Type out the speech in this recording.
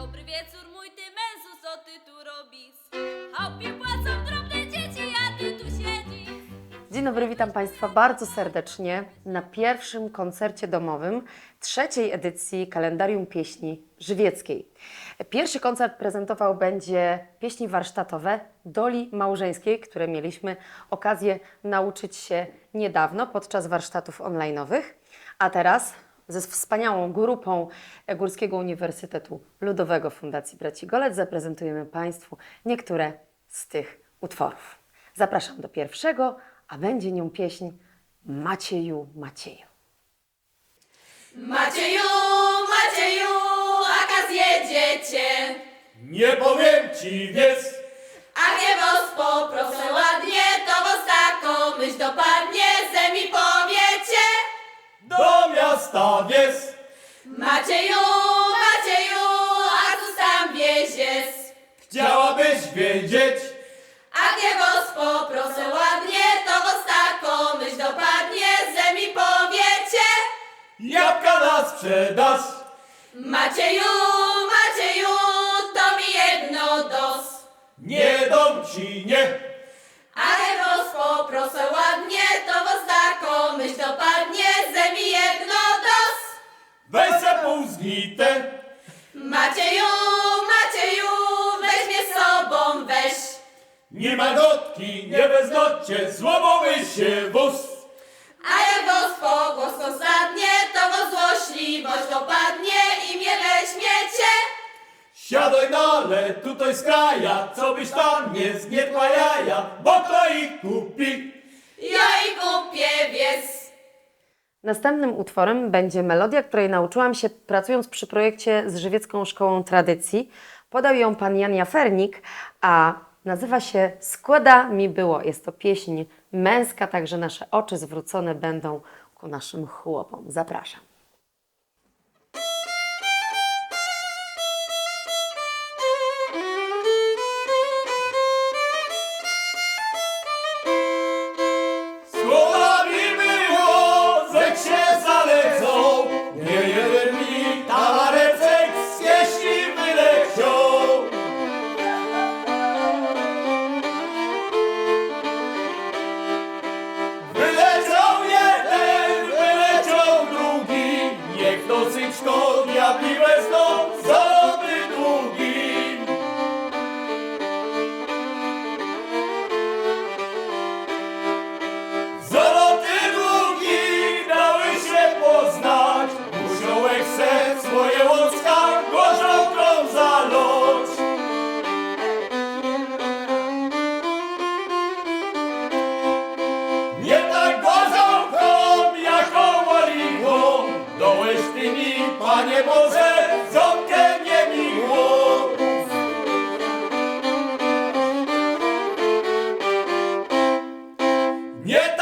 Dobry wieczór, mój ty co ty tu robisz? Chałupie płacą drobne dzieci, a ty tu siedzisz. Dzień dobry, witam Państwa bardzo serdecznie na pierwszym koncercie domowym trzeciej edycji kalendarium pieśni żywieckiej. Pierwszy koncert prezentował będzie pieśni warsztatowe Doli Małżeńskiej, które mieliśmy okazję nauczyć się niedawno podczas warsztatów online'owych, a teraz ze wspaniałą grupą Górskiego Uniwersytetu Ludowego Fundacji Braci Golec zaprezentujemy Państwu niektóre z tych utworów. Zapraszam do pierwszego, a będzie nią pieśń Macieju, Macieju. Macieju, Macieju, aka zjedziecie, Nie powiem ci, wiesz, wiesz, Macieju, Macieju, a tu sam wieziesz, chciałabyś wiedzieć, a nie was poproszę ładnie, to was taką myśl dopadnie, ze mi powiecie. jabłka na sprzedaż, Macieju, Macieju, to mi jedno dos. nie dom ci nie, zgnite, Macieju, Macieju, weź mnie z sobą, weź. nie ma gotki, nie bezgocie, złomowy się wóz, A jak was pogłos ostatnie, to was złośliwość dopadnie i mnie weźmiecie. siadaj dale, tutaj z kraja, co byś tam nie zgnietła jaja, bo to ich kupi. Następnym utworem będzie melodia, której nauczyłam się pracując przy projekcie z Żywiecką Szkołą Tradycji. Podał ją pan Jan Jafernik, a nazywa się Składa mi było. Jest to pieśń męska, także nasze oczy zwrócone będą ku naszym chłopom. Zapraszam. Panie Boże, ząbkę nie miło. Nie